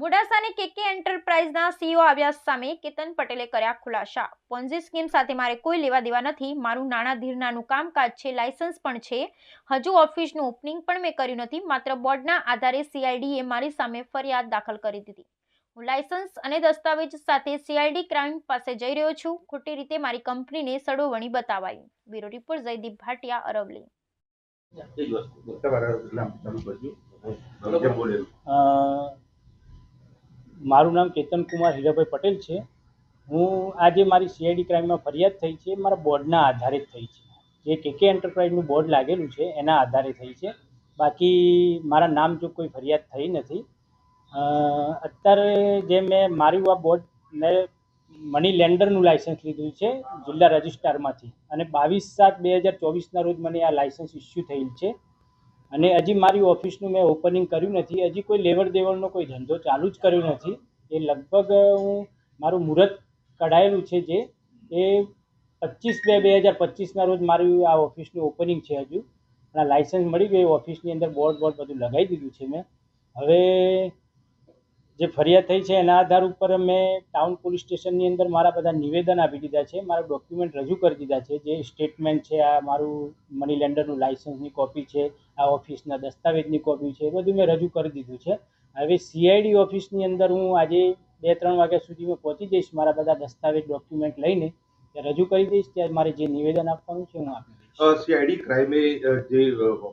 મોડાસાની કેકે એન્ટરપ્રાઇઝના CEO આવ્યા સામે કેતન પટેલે કર્યા ખુલાસા. પોન્ઝી સ્કીમ સાથે મારે કોઈ લેવા દેવા નથી. મારું નાણાં ધીરનાનું કામકાજ છે લાયસન્સ પણ છે. હજુ ઓફિસનું ઓપનિંગ પણ મેં કર્યું નથી. માત્ર બોર્ડના આધારે સીઆઈડીએ મારી સામે ફરિયાદ દાખલ કરી દીધી. હું લાયસન્સ અને દસ્તાવેજ સાથે સીઆઈડી ક્રાઇમ પાસે જઈ રહ્યો છું. ખોટી રીતે મારી કંપનીને સડોવણી બતાવાયું બ્યુરો રિપોર્ટ જયદીપ ભાટિયા અરવલી તમારે બોલેલું. મારું નામ કેતન કુમાર હીરાભાઈ પટેલ છે. હું આજે મારી સીઆઈડી ક્રાઇમમાં ફરિયાદ થઈ છે. મારા બોર્ડના આધારે થઈ છે. જે કેકે એન્ટરપ્રાઇઝનું બોર્ડ લાગેલું છે, એના આધારે થઈ છે. બાકી મારા નામ જો કોઈ ફરિયાદ થઈ નથી. અત્યારે જે મેં મારું આ બોર્ડ, મેં મની લેન્ડરનું લાઇસન્સ લીધું છે, જિલ્લા રજિસ્ટ્રારમાંથી. અને બાવીસ સાત બે હજાર ચોવીસના રોજ મને આ લાઇસન્સ ઇસ્યુ થયેલ છે. અને હજી મારી ઓફિસનું મેં ઓપનિંગ કર્યું નથી, હજી કોઈ લેવડ દેવડનો કોઈ ધંધો ચાલુ જ કર્યો નથી. એ લગભગ હું મારું મુહૂર્ત કઢાયેલું છે જે, એ પચીસ બે બે હજાર પચીસના રોજ મારું આ ઓફિસનું ઓપનિંગ છે હજુ. અને લાઇસન્સ મળી ગયું ઓફિસની અંદર બોર્ડ બોર્ડ બધું લગાવી દીધું છે મેં. હવે જે ફરિયાદ થઈ છે, એના આધાર ઉપર મેં ટાઉન પોલીસ સ્ટેશનની અંદર મારા બધા નિવેદન આપી દીધા છે, મારા ડોક્યુમેન્ટ રજૂ કરી દીધા છે, જે સ્ટેટમેન્ટ છે, આ મારું મની લેન્ડરનું લાઇસન્સની કોપી છે, આ ઓફિસના દસ્તાવેજની કોપી છે, એ બધું મેં રજૂ કરી દીધું છે. હવે સીઆઈડી ઓફિસની અંદર હું આજે બે ત્રણ વાગ્યા સુધી મેં પહોંચી જઈશ, મારા બધા દસ્તાવેજ ડોક્યુમેન્ટ લઈને રજૂ કરી દઈશ ત્યારે મારે જે નિવેદન આપવાનું છે, હું આપી સીઆઈડી ક્રાઇમે જે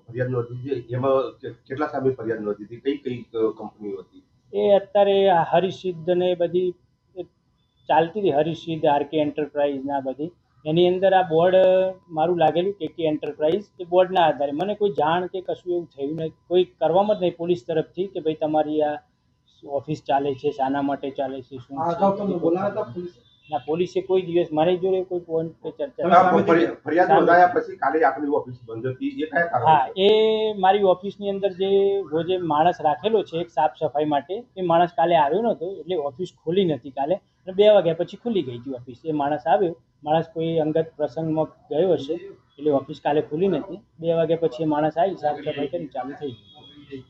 ફરિયાદ નોંધી છે, એમાં કેટલા સામે ફરિયાદ નોંધી હતી કઈ કઈ કંપનીઓ હતી? એ અત્યારે હરિસિદ્ધ ને બધી ચાલતી હતી હરિસિદ્ધ આરકે એન્ટરપ્રાઇઝ ના બધી. એની અંદર આ બોર્ડ મારું લાગેલું કે કે એન્ટરપ્રાઇઝ એ બોર્ડના આધારે. મને કોઈ જાણ કે કશું એવું થયું નહીં કોઈ કરવામાં જ નહીં પોલીસ તરફથી કે ભાઈ તમારી આ ઓફિસ ચાલે છે શાના માટે ચાલે છે શું ના પોલીસે કોઈ દિવસ મારી જોડે કોઈ ફોન કે ચર્ચા ફરિયાદ ફરિયાદ નોંધાયા પછી કાલે આપણી ઓફિસ બંધ હતી. એ કયા હા એ મારી ઓફિસની અંદર જે રોજે માણસ રાખેલો છે એક સાફ સફાઈ માટે એ માણસ કાલે આવ્યો નહોતો એટલે ઓફિસ ખોલી નથી કાલે. અને બે વાગ્યા પછી ખુલી ગઈ હતી ઓફિસ એ માણસ આવ્યો. માણસ કોઈ અંગત પ્રસંગમાં ગયો હશે એટલે ઓફિસ કાલે ખુલી નથી. બે વાગ્યા પછી એ માણસ આવી સાફ સફાઈ કરી ચાલુ થઈ ગઈ.